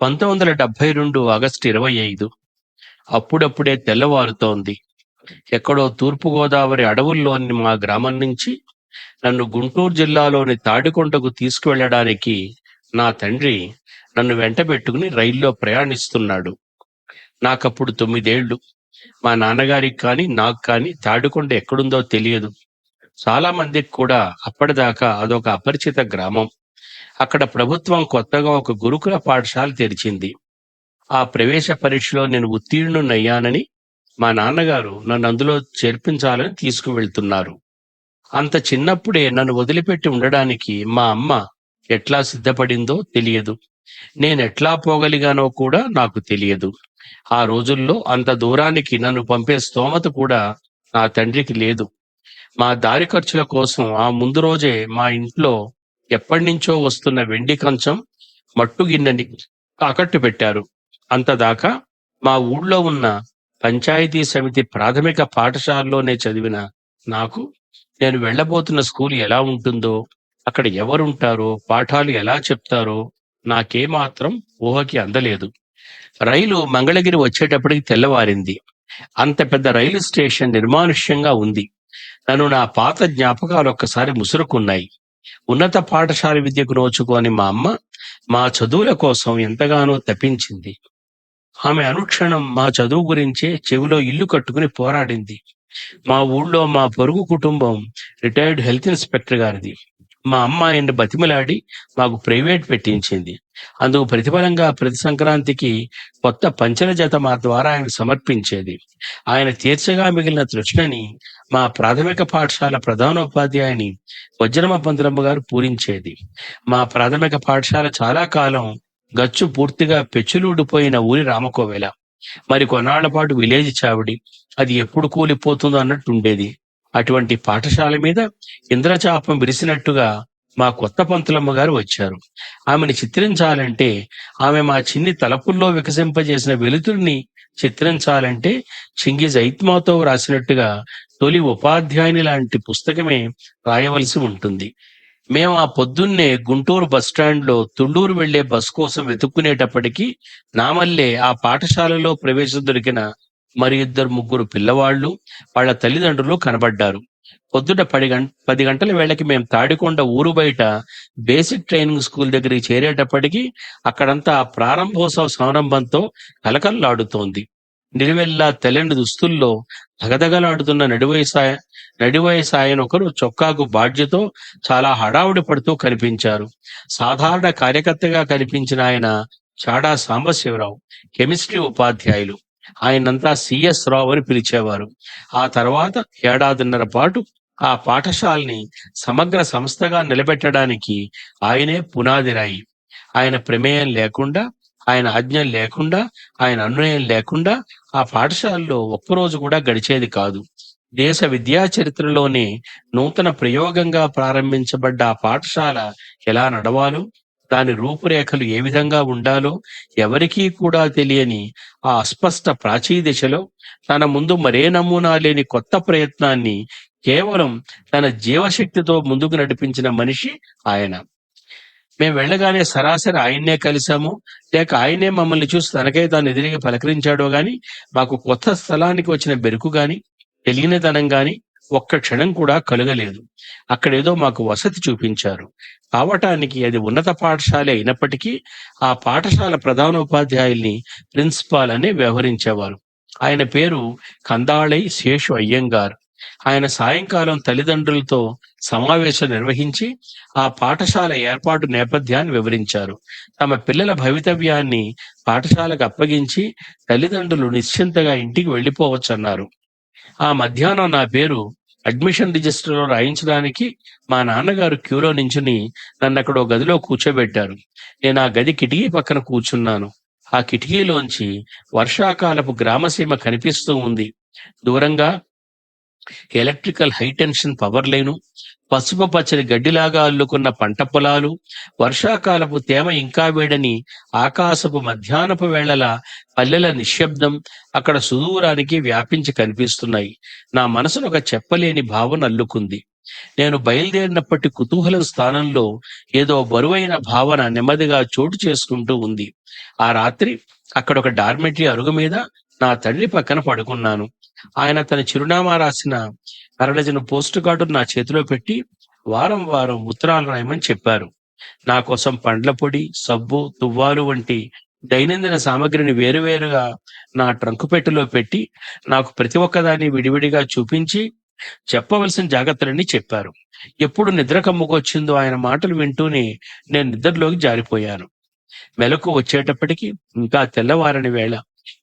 పంతొమ్మిది వందల డెబ్బై రెండు ఆగస్టు ఇరవై ఐదు అప్పుడప్పుడే తెల్లవారుతోంది. ఎక్కడో తూర్పు గోదావరి అడవుల్లోని మా గ్రామం నుంచి నన్ను గుంటూరు జిల్లాలోని తాడికొండకు తీసుకువెళ్ళడానికి నా తండ్రి నన్ను వెంట పెట్టుకుని రైల్లో ప్రయాణిస్తున్నాడు. నాకప్పుడు తొమ్మిదేళ్ళు మా నాన్నగారికి కానీ నాకు కానీ తాడికొండ ఎక్కడుందో తెలియదు. చాలా మందికి కూడా అప్పటిదాకా అదొక అపరిచిత గ్రామం. అక్కడ ప్రభుత్వం కొత్తగా ఒక గురుకుల పాఠశాల తెరిచింది. ఆ ప్రవేశ పరీక్షలో నేను ఉత్తీర్ణునయ్యానని మా నాన్నగారు నన్ను అందులో చేర్పించాలని తీసుకువెళ్తున్నారు. అంత చిన్నప్పుడే నన్ను వదిలిపెట్టి ఉండడానికి మా అమ్మ ఎట్లా సిద్ధపడిందో తెలియదు. నేను ఎట్లా పోగలిగానో కూడా నాకు తెలియదు. ఆ రోజుల్లో అంత దూరానికి నన్ను పంపే స్తోమత కూడా నా తండ్రికి లేదు. మా దారి ఖర్చుల కోసం ఆ ముందు రోజే మా ఇంట్లో ఎప్పటి నుంచో వస్తున్న వెండి కంచం మట్టు గిన్నెని తాకట్టు పెట్టారు. అంతదాకా మా ఊళ్ళో ఉన్న పంచాయతీ సమితి ప్రాథమిక పాఠశాలలోనే చదివిన నాకు నేను వెళ్ళబోతున్న స్కూల్ ఎలా ఉంటుందో అక్కడ ఎవరుంటారో పాఠాలు ఎలా చెప్తారో నాకేమాత్రం ఊహకి అందలేదు. రైలు మంగళగిరి వచ్చేటప్పటికి తెల్లవారింది. అంత పెద్ద రైలు స్టేషన్ నిర్మానుష్యంగా ఉంది. నన్ను నా పాత జ్ఞాపకాలు ఒక్కసారి ముసురుకున్నాయి. ఉన్నత పాఠశాల విద్యకు నోచుకోని మా అమ్మ మా చదువుల కోసం ఎంతగానో తప్పించింది ఆమె అనుక్షణం మా చదువు గురించే చెవిలో ఇల్లు కట్టుకుని పోరాడింది. మా ఊళ్ళో మా పొరుగు కుటుంబం రిటైర్డ్ హెల్త్ ఇన్స్పెక్టర్ గారిది. మా అమ్మ ఆయన బతిమలాడి మాకు ప్రైవేట్ పెట్టించింది. అందుకు ప్రతిఫలంగా ప్రతి సంక్రాంతికి కొత్త పంచల జత మా ద్వారా ఆయన సమర్పించేది. ఆయన తీర్చగా మిగిలిన తృష్ణని మా ప్రాథమిక పాఠశాల ప్రధానోపాధ్యాయుని వజ్రమ పంతులమ్మ గారు పూరించేది. మా ప్రాథమిక పాఠశాల చాలా కాలం గచ్చు పూర్తిగా పెచ్చులూడిపోయిన ఊరి రామకోవెల. మరి కొన్నాళ్ళ పాటు విలేజ్ చావిడి అది ఎప్పుడు కూలిపోతుందో అన్నట్టు ఉండేది. అటువంటి పాఠశాల మీద ఇంద్రచాపం విరిసినట్టుగా మా కొత్త పంతులమ్మ గారు వచ్చారు. ఆమెను చిత్రించాలంటే ఆమె మా చిన్ని తలపుల్లో వికసింపజేసిన వెలుతురిని చిత్రించాలంటే చింగిజ్ ఐత్మాతో రాసినట్టుగా తొలి ఉపాధ్యాయుని లాంటి పుస్తకమే రాయవలసి ఉంటుంది. మేము ఆ పొద్దున్నే గుంటూరు బస్ స్టాండ్లో తుళ్ళూరు వెళ్ళే బస్ కోసం వెతుక్కునేటప్పటికీ నామల్లే ఆ పాఠశాలలో ప్రవేశం దొరికిన మరి ఇద్దరు ముగ్గురు పిల్లవాళ్ళు వాళ్ళ తల్లిదండ్రులు కనబడ్డారు. పొద్దుట పది గంట పది గంటల వేళకి మేము తాడికొండ ఊరు బయట బేసిక్ ట్రైనింగ్ స్కూల్ దగ్గరికి చేరేటప్పటికి అక్కడంతా ప్రారంభోత్సవ సంరంభంతో కలకల్లాడుతోంది. నిలువెల్లా తెల్లని దుస్తుల్లో దగదగలాడుతున్న నడివయసాయ నడివయసాయన ఒకరు చొక్కాకు బాధ్యతో చాలా హడావుడి పడుతూ కనిపించారు. సాధారణ కార్యకర్తగా కనిపించిన ఆయన చాడా సాంబశివరావు కెమిస్ట్రీ ఉపాధ్యాయులు. ఆయనంతా సిఎస్ రావు అని పిలిచేవారు. ఆ తర్వాత ఏడాదిన్నర పాటు ఆ పాఠశాలని సమగ్ర సంస్థగా నిలబెట్టడానికి ఆయనే పునాదిరాయి ఆయన ప్రమేయం లేకుండా ఆయన ఆజ్ఞ లేకుండా ఆయన అన్వయం లేకుండా ఆ పాఠశాలలో ఒక్కరోజు కూడా గడిచేది కాదు. దేశ విద్యా చరిత్రలోనే నూతన ప్రయోగంగా ప్రారంభించబడ్డ ఆ పాఠశాల ఎలా నడవాలో దాని రూపురేఖలు ఏ విధంగా ఉండాలో ఎవరికీ కూడా తెలియని ఆ అస్పష్ట ప్రాచీ దిశలో తన ముందు మరే నమూనా లేని కొత్త ప్రయత్నాన్ని కేవలం తన జీవశక్తితో ముందుకు నడిపించిన మనిషి ఆయన. మేము వెళ్ళగానే సరాసరి ఆయన్నే కలిశాము. లేక ఆయనే మమ్మల్ని చూసి తనకై తాను ఎదిరిగి పలకరించాడో గాని మాకు కొత్త స్థలానికి వచ్చిన బెరుకు గాని తెలియనితనం గాని ఒక్క క్షణం కూడా కలగలేదు. అక్కడేదో మాకు వసతి చూపించారు. కావటానికి అది ఉన్నత పాఠశాల అయినప్పటికీ ఆ పాఠశాల ప్రధానోపాధ్యాయుల్ని ప్రిన్సిపాల్ అని వ్యవహరించేవారు. ఆయన పేరు కందాళై శేషు అయ్యంగార్. ఆయన సాయంకాలం తల్లిదండ్రులతో సమావేశం నిర్వహించి ఆ పాఠశాల ఏర్పాటు నేపథ్యాన్ని వివరించారు. తమ పిల్లల భవితవ్యాన్ని పాఠశాలకు అప్పగించి తల్లిదండ్రులు నిశ్చింతగా ఇంటికి వెళ్ళిపోవచ్చన్నారు. ఆ మధ్యాహ్నం నా పేరు అడ్మిషన్ రిజిస్టర్లో రాయించడానికి మా నాన్నగారు క్యూలో నించుని నన్ను అక్కడ ఒక గదిలో కూర్చోబెట్టారు. నేను ఆ గది కిటికీ పక్కన కూర్చున్నాను. ఆ కిటికీలోంచి వర్షాకాలపు గ్రామసీమ కనిపిస్తూ ఉంది. దూరంగా ఎలక్ట్రికల్ హైటెన్షన్ పవర్ లైను పసుపు పచ్చని గడ్డిలాగా అల్లుకున్న పంట పొలాలు వర్షాకాలపు తేమ ఇంకా వేడని ఆకాశపు మధ్యాహ్నపు వేళల పల్లెల నిశ్శబ్దం అక్కడ సుదూరానికి వ్యాపించి కనిపిస్తున్నాయి. నా మనసును ఒక చెప్పలేని భావన అల్లుకుంది. నేను బయలుదేరినప్పటి కుతూహలం స్థానంలో ఏదో బరువైన భావన నెమ్మదిగా చోటు చేసుకుంటూ ఉంది. ఆ రాత్రి అక్కడ ఒక డార్మెటరీ అరుగు మీద నా తండ్రి పక్కన పడుకున్నాను. ఆయన తన చిరునామా రాసిన అరడజను పోస్ట్ కార్డు నా చేతిలో పెట్టి వారం వారం ఉత్తరాలు రాయమని చెప్పారు. నా కోసం పండ్ల పొడి సబ్బు తువ్వాలు వంటి దైనందిన సామగ్రిని వేరువేరుగా నా ట్రంకు పెట్టెలో పెట్టి నాకు ప్రతి ఒక్కదాన్ని విడివిడిగా చూపించి చెప్పవలసిన జాగ్రత్తలన్నీ చెప్పారు. ఎప్పుడు నిద్ర కమ్ముకొచ్చిందో ఆయన మాటలు వింటూనే నేను నిద్రలోకి జారిపోయాను. మెలకు వచ్చేటప్పటికి ఇంకా తెల్లవారని వేళ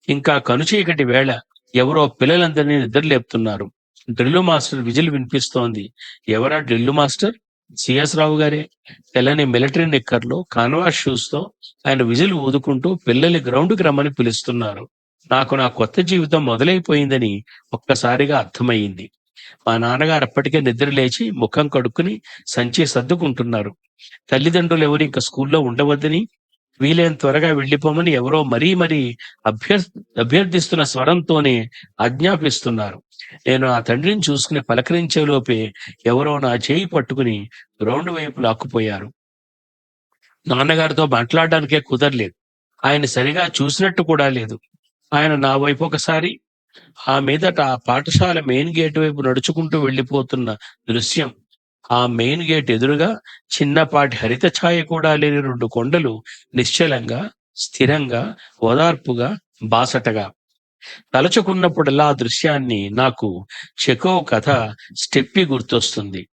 ఇంకా కనుచీకటి వేళ ఎవరో పిల్లలందరినీ నిద్రలేపుతున్నారు డ్రిల్లు మాస్టర్ విజిల్ వినిపిస్తోంది. ఎవరా డ్రిల్లు మాస్టర్? సిఎస్ రావు గారే. తెల్లని మిలిటరీ నిక్కర్లో కాన్వాస్ షూస్తో ఆయన విజిల్ ఊదుకుంటూ పిల్లల్ని గ్రౌండ్కి రమ్మని పిలుస్తున్నారు. నాకు నా కొత్త జీవితం మొదలైపోయిందని ఒక్కసారిగా అర్థమయ్యింది. మా నాన్నగారు అప్పటికే నిద్ర లేచి ముఖం కడుక్కుని సంచి సర్దుకుంటున్నారు. తల్లిదండ్రులు ఎవరు ఇంకా స్కూల్లో ఉండవద్దని వీలైన త్వరగా వెళ్ళిపోమని ఎవరో మరీ మరీ అభ్యర్ అభ్యర్థిస్తున్న స్వరంతోనే ఆజ్ఞాపిస్తున్నారు. నేను ఆ తండ్రిని చూసుకుని పలకరించే లోపే ఎవరో నా చేయి పట్టుకుని గ్రౌండ్ వైపు లాక్కుపోయారు నాన్నగారితో మాట్లాడడానికే కుదరలేదు. ఆయన సరిగా చూసినట్టు కూడా లేదు. ఆయన నా వైపు ఒకసారి ఆ మీదట ఆ పాఠశాల మెయిన్ గేట్ వైపు నడుచుకుంటూ వెళ్ళిపోతున్న దృశ్యం ఆ మెయిన్ గేట్ ఎదురుగా చిన్నపాటి హరిత ఛాయ కూడా లేని రెండు కొండలు నిశ్చలంగా స్థిరంగా ఓదార్పుగా బాసటగా. తలచుకున్నప్పుడల్లా ఆ దృశ్యాన్ని నాకు చెకో కథ స్టెప్పీ గుర్తొస్తుంది.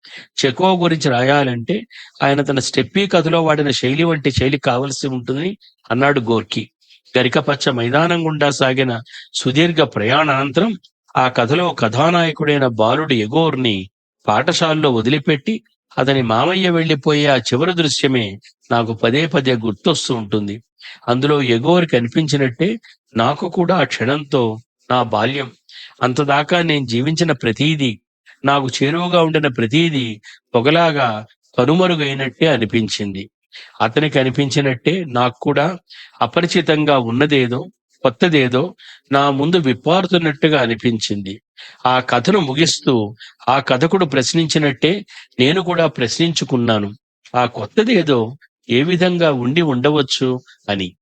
చెకో గురించి రాయాలంటే ఆయన తన స్టెప్పీ కథలో వాడిన శైలి వంటి శైలి కావలసి ఉంటుంది అన్నాడు గోర్కి. గరికపచ్చ మైదానం గుండా సాగిన సుదీర్ఘ ప్రయాణానంతరం ఆ కథలో కథానాయకుడైన బాలుడు ఎగోర్ని పాఠశాలలో వదిలిపెట్టి అతని మామయ్య వెళ్ళిపోయే ఆ చివరి దృశ్యమే నాకు పదే పదే గుర్తొస్తూ ఉంటుంది. అందులో ఎగోరి కనిపించినట్టే నాకు కూడా ఆ క్షణంతో నా బాల్యం. అంతదాకా నేను జీవించిన ప్రతీది నాకు చేరువగా ఉండిన ప్రతీది పొగలాగా కనుమరుగైనట్టే అనిపించింది. అతనికి అనిపించినట్టే నాకు కూడా అపరిచితంగా ఉన్నదేదో కొత్తదేదో నా ముందు విప్పారుతున్నట్టుగా అనిపించింది. ఆ కథను ముగిస్తూ ఆ కథకుడు ప్రశ్నించినట్టే నేను కూడా ప్రశ్నించుకున్నాను. ఆ కొత్తదేదో ఏ విధంగా ఉండి ఉండవచ్చు అని.